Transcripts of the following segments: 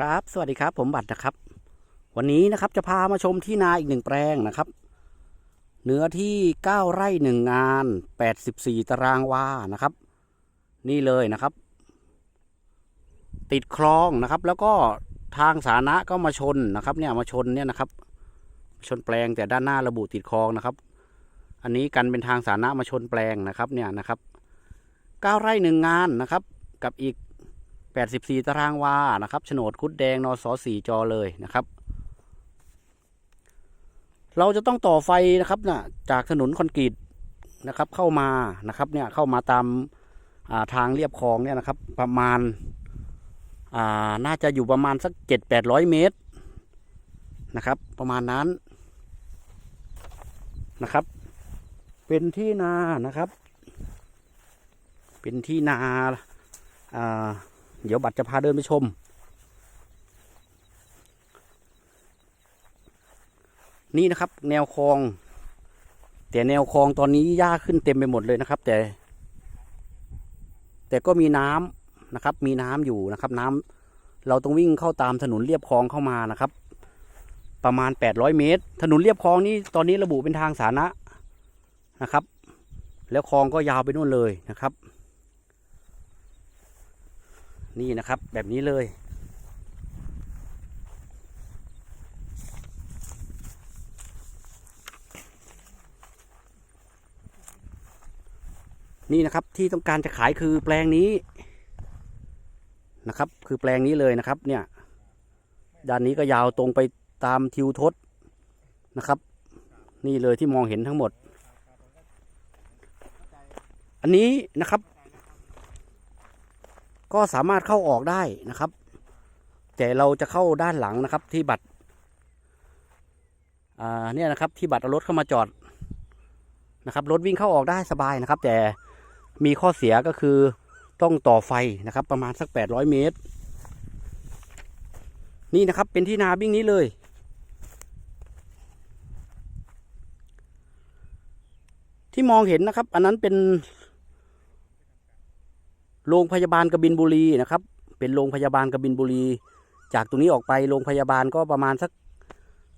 ครับ สวัสดีครับ ผมบัตรนะครับ วันนี้นะครับจะพามาชมที่นาอีกหนึ่งแปลงนะครับ เนื้อที่ 9 ไร่หนึ่งงาน 84 ตารางวานะครับ นี่เลยนะครับ ติดคลองนะครับ แล้วก็ทางสาธารณะก็มาชนนะครับ เนี่ยมาชนเนี่ยนะครับ ชนแปลงแต่ด้านหน้าระบุติดคลองนะครับ อันนี้กันเป็นทางสาธารณะมาชนแปลงนะครับ เนี่ยนะครับ 9 ไร่หนึ่งงานนะครับ กับอีก 84 ตารางวา นะครับ โฉนดคุดแดง นสสี่จอเลยนะครับ เราจะต้องต่อไฟนะครับนะจากถนนคอนกรีตนะครับ เข้ามา นะครับ เนี่ย เข้ามาตามาทางเรียบคลองเนี่ยนะครับ ประมาณาน่าจะอยู่ประมาณสักเจ็ดแปดร้อยเมตร นะครับ ประมาณนั้น นะครับ เป็นที่นา นะครับ เป็นที่นา อ่า เดี๋ยวบัตรจะพาเดินไปชม นี่นะครับ แนวคลอง แต่แนวคลองตอนนี้หญ้าขึ้นเต็มไปหมดเลยนะครับ แต่ แต่ก็มีน้ำนะครับ มีน้ำอยู่นะครับ น้ำเราต้องวิ่งเข้าตามถนนเรียบคลองเข้ามานะครับ ประมาณ 800 เมตร ถนนเรียบคลองนี้ตอนนี้ระบุเป็นทางสาธารณะนะครับ แล้วคลองก็ยาวไปนู่นเลยนะครับ นี่นะครับแบบนี้เลยนี่นะครับที่ต้องการจะขายคือแปลงนี้นะครับ คือแปลงนี้เลยนะครับ เนี่ย ด้านนี้ก็ยาวตรงไปตามทิวทศนะครับ นี่เลยที่มองเห็นทั้งหมด อันนี้นะครับ ก็สามารถเข้าออกได้นะครับ แต่เราจะเข้าด้านหลังนะครับที่บัตรอ่าเนี่ยนะครับที่บัตรเอารถเข้ามาจอดนะครับรถวิ่งเข้าออกได้สบายนะครับ แต่มีข้อเสียก็คือต้องต่อไฟนะครับ ประมาณสัก 800 เมตร นี่นะครับเป็นที่นาบิ้งนี้เลย ที่มองเห็นนะครับ อันนั้นเป็น โรงพยาบาลกบินบุรีนะครับ เป็นโรงพยาบาลกบินบุรี จากตรงนี้ออกไปโรงพยาบาลก็ประมาณสัก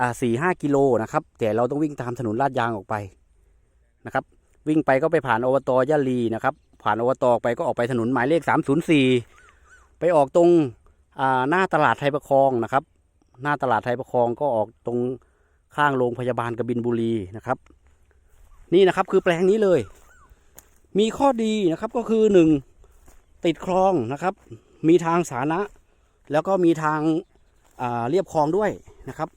อ่าสี่ห้ากิโลนะครับ แต่เราต้องวิ่งตามถนนลาดยางออกไปนะครับ วิ่งไปก็ไปผ่านอบตยะลีนะครับ ผ่านอบตออกไปก็ออกไปถนนหมายเลขสามศูนย์สี่ไปออกตรงอ่าหน้าตลาดไทยประคองนะครับ หน้าตลาดไทยประคองก็ออกตรงข้างโรงพยาบาลกบินบุรีนะครับ นี่นะครับคือแปลงนี้เลย มีข้อดีนะครับก็คือหนึ่ง ติดคลองนะครับ มีทางสาธารณะ แล้วก็มีทางาเรียบคลองด้วยนะครับ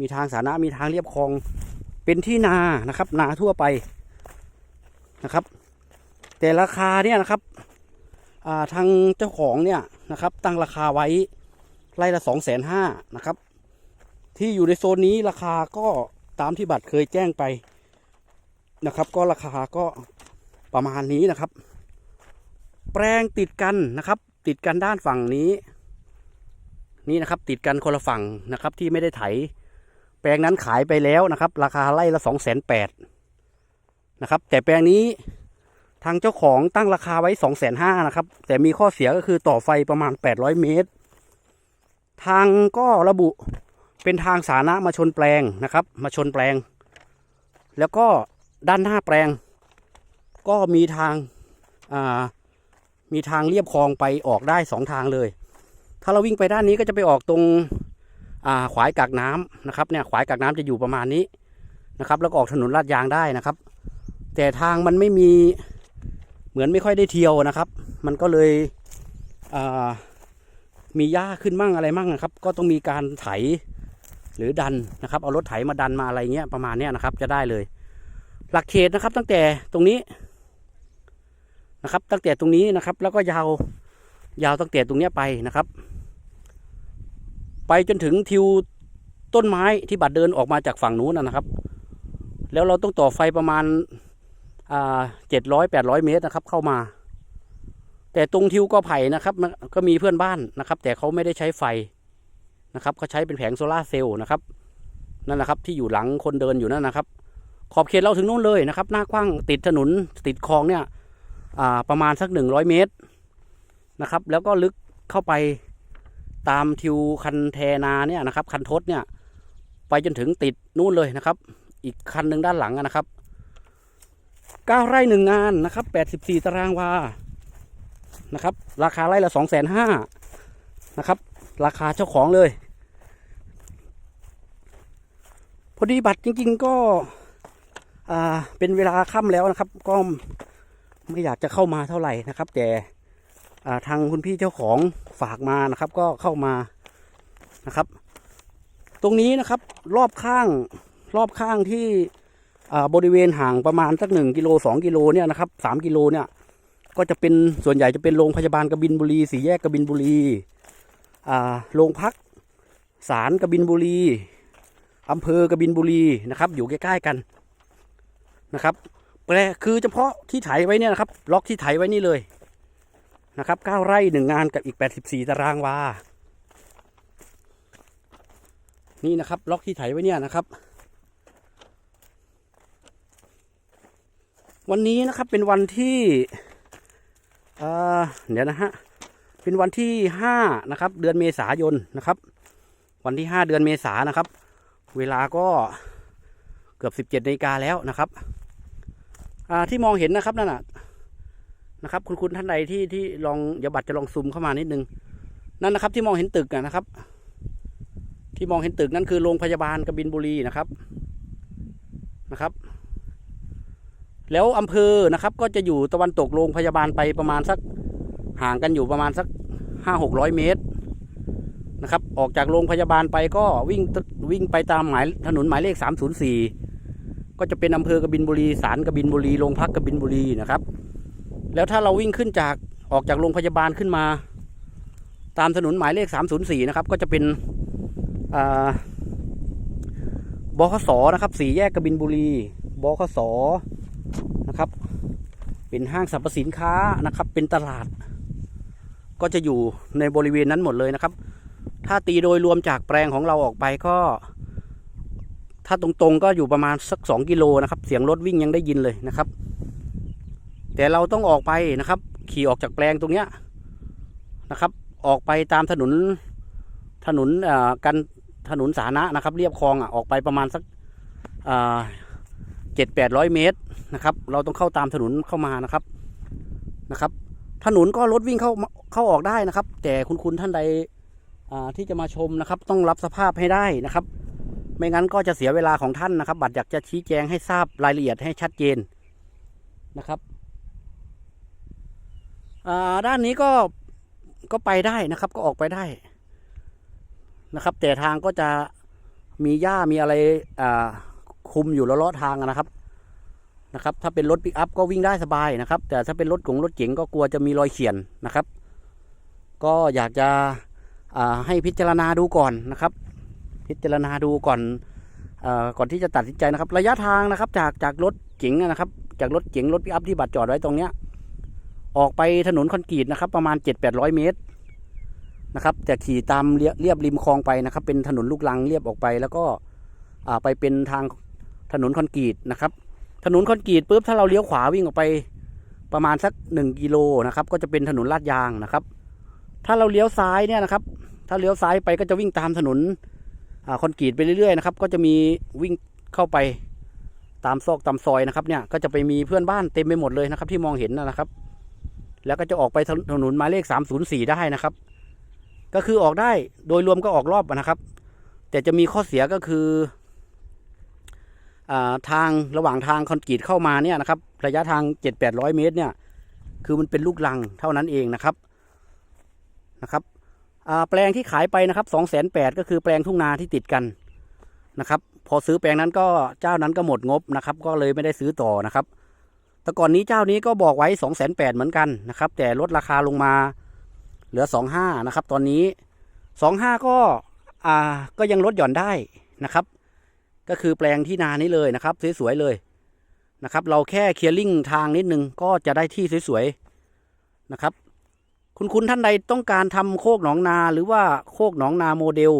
มีทางสาธารณะมีทางเรียบคลองเป็นที่นานะครับ นาทั่วไปนะครับ แต่ราคาเนี่ยนะครับาทางเจ้าของเนี่ยนะครับตั้งราคาไว้ไร่ละสองแสนห้านะครับ ที่อยู่ในโซนนี้ราคาก็ตามที่บัตรเคยแจ้งไปนะครับ ก็ราคาก็ประมาณนี้นะครับ แปลงติดกันนะครับ ติดกันด้านฝั่งนี้ นี่นะครับติดกันคนละฝั่งนะครับ ที่ไม่ได้ไถ แปลงนั้นขายไปแล้วนะครับ ราคาไร่ละสองแสนแปดนะครับ แต่แปลงนี้ทางเจ้าของตั้งราคาไว้สองแสนห้านะครับ แต่มีข้อเสียก็คือต่อไฟประมาณแปดร้อยเมตร ทางก็ระบุเป็นทางสาธารณะมาชนแปลงนะครับ มาชนแปลง แล้วก็ด้านหน้าแปลง ก็มีทางอ่า มีทางเรียบคลองไปออกได้สองทางเลย ถ้าเราวิ่งไปด้านนี้ก็จะไปออกตรงอ่าขวายกากน้ำนะครับเนี่ยขวายกากน้ำจะอยู่ประมาณนี้นะครับ แล้วก็ออกถนนลาดยางได้นะครับ แต่ทางมันไม่มีเหมือนไม่ค่อยได้เที่ยวนะครับ มันก็เลยอ่ามีหญ้าขึ้นมั่งอะไรมั่งนะครับ ก็ต้องมีการไถหรือดันนะครับ เอารถไถมาดันมาอะไรเงี้ยประมาณเนี้ยนะครับ จะได้เลย หลักเขตนะครับตั้งแต่ตรงนี้ นะครับ ตั้งแต่ตรงนี้นะครับ แล้วก็ยาวยาวตั้งแต่ตรงนี้ไปนะครับ ไปจนถึงทิวต้นไม้ที่บัดเดินออกมาจากฝั่งนู้นนะครับ แล้วเราต้องต่อไฟประมาณเจ็ดร้อยแปดร้อยเมตรนะครับ เข้ามา แต่ตรงทิวก็ไผ่นะครับก็มีเพื่อนบ้านนะครับ แต่เขาไม่ได้ใช้ไฟนะครับเขาใช้เป็นแผงโซลาเซลล์นะครับนั่นแหละครับที่อยู่หลังคนเดินอยู่นั่นนะครับ ขอบเขตเราถึงนู้นเลยนะครับ หน้ากว้างติดถนนติดคลองเนี่ย ประมาณสักหนึ่งร้อยเมตรนะครับ แล้วก็ลึกเข้าไปตามทิวคันแทนาเนี่ยนะครับ คันทศเนี่ยไปจนถึงติดนู่นเลยนะครับ อีกคันหนึ่งด้านหลังนะครับเก้าไร่หนึ่งงานนะครับแปดสิบสี่ตารางวานะครับ ราคาไร่ละสองแสนห้านะครับ ราคาเจ้าของเลย พอดีบัตรจริง ๆ ก็เป็นเวลาค่ำแล้วนะครับ ก็ ไม่อยากจะเข้ามาเท่าไหร่นะครับ แต่ทางคุณพี่เจ้าของฝากมานะครับ ก็เข้ามานะครับ ตรงนี้นะครับรอบข้างรอบข้างที่บริเวณห่างประมาณสักหนึ่งกิโลสองกิโลเนี่ยนะครับสามกิโลเนี่ยก็จะเป็นส่วนใหญ่จะเป็นโรงพยาบาลกบินบุรีสี่แยกกบินบุรีโรงพักศาลกบินบุรีอำเภอกบินบุรีนะครับ อยู่ใกล้ๆกันนะครับ แปลคือเฉพาะที่ไถไว้เนี่ยนะครับ ล็อกที่ไถไว้นี่เลยนะครับเก้าไร่หนึ่งงานกับอีกแปดสิบสี่ตารางวา นี่นะครับ ล็อกที่ไถไว้เนี่ยนะครับ วันนี้นะครับเป็นวันที่เออเดี๋ยวนะฮะ เป็นวันที่ห้านะครับ เดือนเมษายนนะครับ วันที่ห้าเดือนเมษานะครับ เวลาก็เกือบสิบเจ็ดนาฬิกาแล้วนะครับ ที่มองเห็นนะครับนั่นน่ะนะครับ คุณคุณท่านใดที่ที่ลองเดี๋ยวบัตรจะลองซูมเข้ามานิดนึงนั่นนะครับ ที่มองเห็นตึกนะครับ ที่มองเห็นตึกนั่นคือโรงพยาบาลกบินบุรีนะครับนะครับ แล้วอำเภอนะครับ ก็จะอยู่ตะวันตกโรงพยาบาลไปประมาณสักห่างกันอยู่ประมาณสักห้าหกร้อยเมตรนะครับ ออกจากโรงพยาบาลไปก็วิ่งวิ่งไปตามหมายถนนหมายเลขสามศูนย์สี่ ก็จะเป็นอำเภอกบินบุรีศาลกบินบุรีโรงพักกบินบุรีนะครับ แล้วถ้าเราวิ่งขึ้นจากออกจากโรงพยาบาลขึ้นมา ตามถนนหมายเลขสามศูนะครับ ก็จะเป็นบขสนะครับสี่แยกกบินบุรีบขสนะครับ เป็นห้างสรรพสินค้านะครับ เป็นตลาด ก็จะอยู่ในบริเวณนั้นหมดเลยนะครับ ถ้าตีโดยรวมจากแปลงของเราออกไปก็ ถ้าตรงๆก็อยู่ประมาณสักสองกิโลนะครับ เสียงรถวิ่งยังได้ยินเลยนะครับ แต่เราต้องออกไปนะครับ ขี่ออกจากแปลงตรงเนี้ยนะครับ ออกไปตามถนนถนนอ่ากันถนนสาธารณะนะครับเรียบคลองอะออกไปประมาณสักเจ็ดแปดร้อยเมตรนะครับ เราต้องเข้าตามถนนเข้ามานะครับนะครับ ถนนก็รถวิ่งเข้าเข้าออกได้นะครับ แต่คุณคุณท่านใดอ่าที่จะมาชมนะครับ ต้องรับสภาพให้ได้นะครับ ไม่งั้นก็จะเสียเวลาของท่านนะครับ บัตรอยากจะชี้แจงให้ทราบรายละเอียดให้ชัดเจนนะครับด้านนี้ก็ก็ไปได้นะครับ ก็ออกไปได้นะครับ แต่ทางก็จะมีหญ้ามีอะไรคุมอยู่ล้อทางนะครับนะครับ ถ้าเป็นรถปิกอัพก็วิ่งได้สบายนะครับ แต่ถ้าเป็นรถของรถเก๋งก็กลัวจะมีรอยเขียนนะครับ ก็อยากจะให้พิจารณาดูก่อนนะครับ พิจารณาดูก่อนอก่อนที่จะตัดสินใจนะครับ ระยะทางนะครับ จากจากรถเก๋งนะครับ จากรถเก๋งรถปิกอัพที่บัตรจอดไว้ตรงเนี้ย ออกไปถนนคอนกรีตนะครับ ประมาณเจ็ดแปดร้อยเมตรนะครับแต่ขี่ตามเรียบริมคลองไปนะครับ เป็นถนนลูกลังเรียบออกไป แล้วก็ไปเป็นทางถนนคอนกรีตนะครับ ถนนคอนกรีตปุ๊บถ้าเราเลี้ยวขวาวิ่งออกไปประมาณสักหนึ่งกิโลนะครับ ก็จะเป็นถนนลาดยางนะครับ ถ้าเราเลี้ยวซ้ายเนี่ยนะครับ ถ้าเลี้ยวซ้ายไปก็จะวิ่งตามถนน คอนกรีตไปเรื่อยๆนะครับก็จะมีวิ่งเข้าไปตามซอกตามซอยนะครับเนี่ยก็จะไปมีเพื่อนบ้านเต็มไปหมดเลยนะครับ ที่มองเห็นนะครับ แล้วก็จะออกไปถนนหมายเลข 304 ได้นะครับ ก็คือออกได้โดยรวมก็ออกรอบนะครับ แต่จะมีข้อเสียก็คืออทางระหว่างทางคอนกรีตเข้ามาเนี่ยนะครับ ระยะทางเจ็ดแปดร้อยเมตรเนี่ย คือมันเป็นลูกลังเท่านั้นเองนะครับนะครับ แปลงที่ขายไปนะครับสองแสนแปดก็คือแปลงทุ่งนาที่ติดกันนะครับ พอซื้อแปลงนั้นก็เจ้านั้นก็หมดงบนะครับ ก็เลยไม่ได้ซื้อต่อนะครับ แต่ก่อนนี้เจ้านี้ก็บอกไว้สองแสนแปดเหมือนกันนะครับ แต่ลดราคาลงมาเหลือสองห้านะครับ ตอนนี้สองห้าก็อ่าก็ยังลดหย่อนได้นะครับ ก็คือแปลงที่นานี้เลยนะครับสวยๆเลยนะครับ เราแค่เคลียร์ลิงทางนิดนึงก็จะได้ที่สวยๆนะครับ คุณคุณท่านใดต้องการทำโคกหนองนาหรือว่าโคกหนองนาโมเดล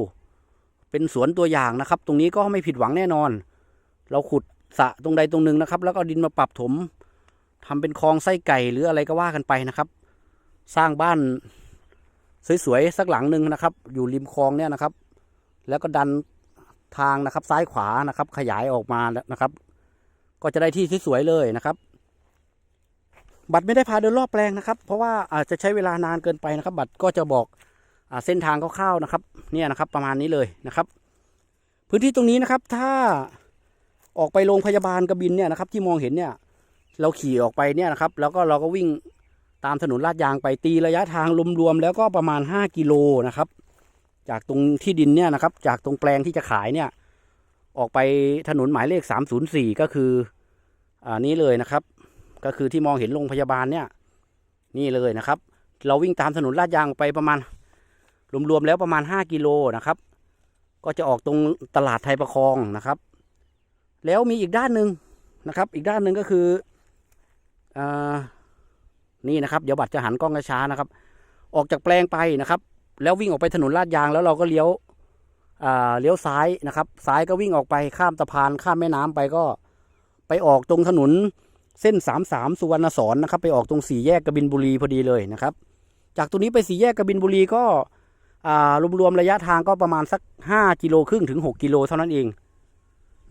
เป็นสวนตัวอย่างนะครับ ตรงนี้ก็ไม่ผิดหวังแน่นอน เราขุดสะตรงใดตรงหนึ่งนะครับ แล้วก็ดินมาปรับถมทำเป็นคลองไส้ไก่หรืออะไรก็ว่ากันไปนะครับ สร้างบ้านสวยๆสักหลังหนึ่งนะครับ อยู่ริมคลองเนี่ยนะครับ แล้วก็ดันทางนะครับซ้ายขวานะครับ ขยายออกมานะครับ ก็จะได้ที่สวยๆเลยนะครับ บัตรไม่ได้พาเดินรอบแปลงนะครับ เพราะว่าอาจจะใช้เวลานานเกินไปนะครับ บัตรก็จะบอกอเส้นทางคร่าวๆนะครับ เนี่ยนะครับประมาณนี้เลยนะครับ พื้นที่ตรงนี้นะครับถ้าออกไปโรงพยาบาลกระบินเนี่ยนะครับ ที่มองเห็นเนี่ยเราขี่ออกไปเนี่ยนะครับ แล้วก็เราก็วิ่งตามถนนลาดยางไปตีระยะทางรวมๆแล้วก็ประมาณ 5 กิโลนะครับ จากตรงที่ดินเนี่ยนะครับ จากตรงแปลงที่จะขายเนี่ย ออกไปถนนหมายเลข 304 ก็คือ อ่านี้เลยนะครับ ก็คือที่มองเห็นโรงพยาบาลเนี่ย นี่เลยนะครับ เราวิ่งตามถนนลาดยางไปประมาณรวมๆแล้วประมาณ 5 กิโลนะครับ ก็จะออกตรงตลาดไทยประคองนะครับ แล้วมีอีกด้านหนึ่งนะครับ อีกด้านหนึ่งก็คืออ่านี่นะครับ เดี๋ยวบัตรจะหันกล้องช้านะครับ ออกจากแปลงไปนะครับ แล้ววิ่งออกไปถนนลาดยางแล้วเราก็เลี้ยวอ่าเลี้ยวซ้ายนะครับ ซ้ายก็วิ่งออกไปข้ามสะพานข้ามแม่น้ำไปก็ไปออกตรงถนน เส้นสามสามสุวรรณสอนนะครับ ไปออกตรงสี่แยกกบินบุรีพอดีเลยนะครับ จากตรงนี้ไปสี่แยกกบินบุรีก็รวมๆระยะทางก็ประมาณสักห้ากิโลครึ่งถึงหกกิโลเท่านั้นเอง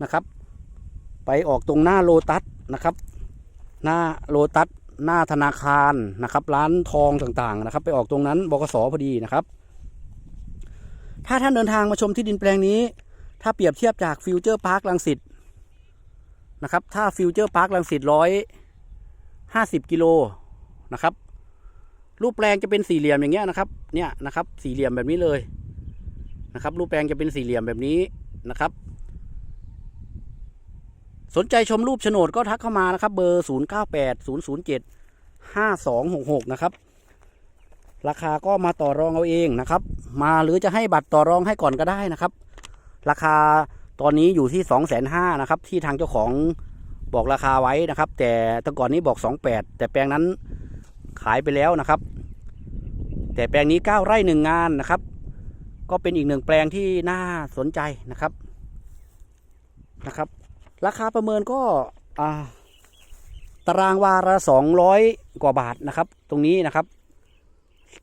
นะครับ ไปออกตรงหน้าโลตัสนะครับ หน้าโลตัสหน้าธนาคารนะครับ ร้านทองต่างๆนะครับ ไปออกตรงนั้นบกสพอดีนะครับ ถ้าท่านเดินทางมาชมที่ดินแปลงนี้ ถ้าเปรียบเทียบจากฟิวเจอร์พาร์คลังสิต นะครับ ถ้าฟิวเจอร์พาร์คลังสิตร้อยห้าสิบกิโลนะครับ รูปแปลงจะเป็นสี่เหลี่ยมอย่างเงี้ยนะครับ เนี่ยนะครับ สี่เหลี่ยมแบบนี้เลยนะครับ รูปแปลงจะเป็นสี่เหลี่ยมแบบนี้นะครับ สนใจชมรูปโฉนดก็ทักเข้ามานะครับ เบอร์0 9 8 0 0 7 5 2 6 6นะครับราคาก็มาต่อรองเอาเองนะครับ มาหรือจะให้บัตรต่อรองให้ก่อนก็ได้นะครับ ราคา ตอนนี้อยู่ที่2 5 0 0 0นห้านะครับ ที่ทางเจ้าของบอกราคาไว้นะครับ แต่แต่ก่อนนี้บอก28แปดแต่แปลงนั้นขายไปแล้วนะครับ แต่แปลงนี้9ไร่หนึ่งงานนะครับ ก็เป็นอีกหนึ่งแปลงที่น่าสนใจนะครับนะครับ ราคาประเมินก็อ่าตารางวาละสองร้อยกว่าบาทนะครับ ตรงนี้นะครับ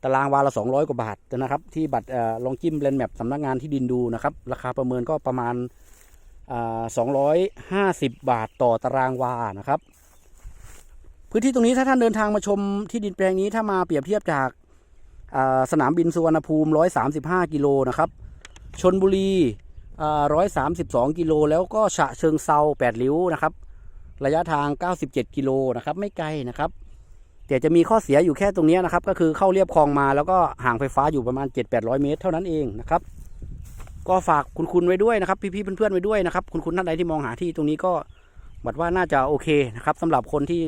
ตารางวาละสองร้อยกว่าบาทนะครับ ที่บัตรลองจิ้มเลนแมปสำนักงานที่ดินดูนะครับ ราคาประเมินก็ประมาณ สองร้อยห้าสิบาทต่อตารางวานะครับ พื้นที่ตรงนี้ถ้าท่านเดินทางมาชมที่ดินแปลงนี้ถ้ามาเปรียบเทียบจากสนามบินสุวรรณภูมิร้อยสามสิบห้ากิโลนะครับชนบุรีร้อยสามสิบสองกิโล แล้วก็ฉะเชิงเซาแปดริ้วนะครับ ระยะทาง 97 กิโลนะครับ ไม่ไกลนะครับ แต่จะมีข้อเสียอยู่แค่ตรงนี้นะครับ ก็คือเข้าเรียบคลองมาแล้วก็ห่างไฟฟ้าอยู่ประมาณ 7-800 เมตร เท่านั้นเองนะครับ ก็ฝากคุณคุณไว้ด้วยนะครับพี่ๆเพื่อนๆไว้ด้วยนะครับคุณคุณท่านใดที่มองหาที่ตรงนี้ก็บัดว่าน่าจะโอเคนะครับสำหรับคนที่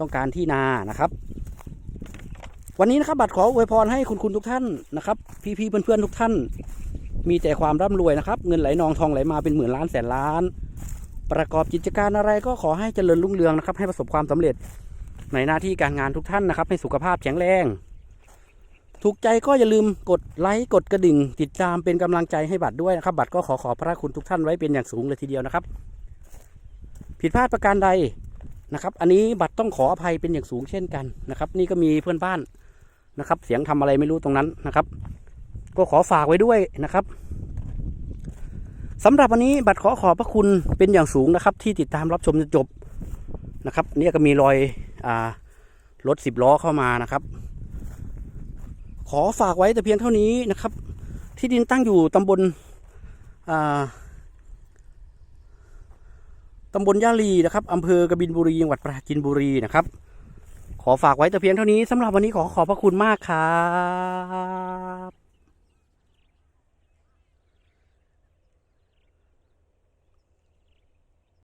ต้องการที่นานะครับ วันนี้นะครับบัตรขออวยพรให้คุณคุณทุกท่านนะครับ พี่ๆเพื่อนๆทุกท่าน มีแต่ความร่ำรวยนะครับ เงินไหลนองทองไหลมาเป็นหมื่นล้านแสนล้าน ประกอบกิจการอะไรก็ขอให้เจริญรุ่งเรืองนะครับ ให้ประสบความสำเร็จในหน้าที่การงานทุกท่านนะครับ ให้สุขภาพแข็งแรง ถูกใจก็อย่าลืมกดไลค์กดกระดิ่ง ติดตามเป็นกำลังใจให้บัตรด้วยนะครับ บัตรก็ขอขอบพระคุณทุกท่านไว้เป็นอย่างสูงเลยทีเดียวนะครับ ผิดพลาดประการใดนะครับ อันนี้บัตรต้องขออภัยเป็นอย่างสูงเช่นกันนะครับ นี่ก็มีเพื่อนบ้านนะครับ เสียงทำอะไรไม่รู้ตรงนั้นนะครับ ก็ขอฝากไว้ด้วยนะครับสำหรับวันนี้บัตรขอขอบพระคุณเป็นอย่างสูงนะครับ ที่ติดตามรับชมจนจบนะครับเนี่ยก็มีรอยอ่ารถสิบล้อเข้ามานะครับ ขอฝากไว้แต่เพียงเท่านี้นะครับ ที่ดินตั้งอยู่ตำบลตำบลยาลีนะครับอำเภอกบินบุรีจังหวัดปราจีนบุรีนะครับ ขอฝากไว้แต่เพียงเท่านี้สำหรับวันนี้ขอขอบพระคุณมากครับ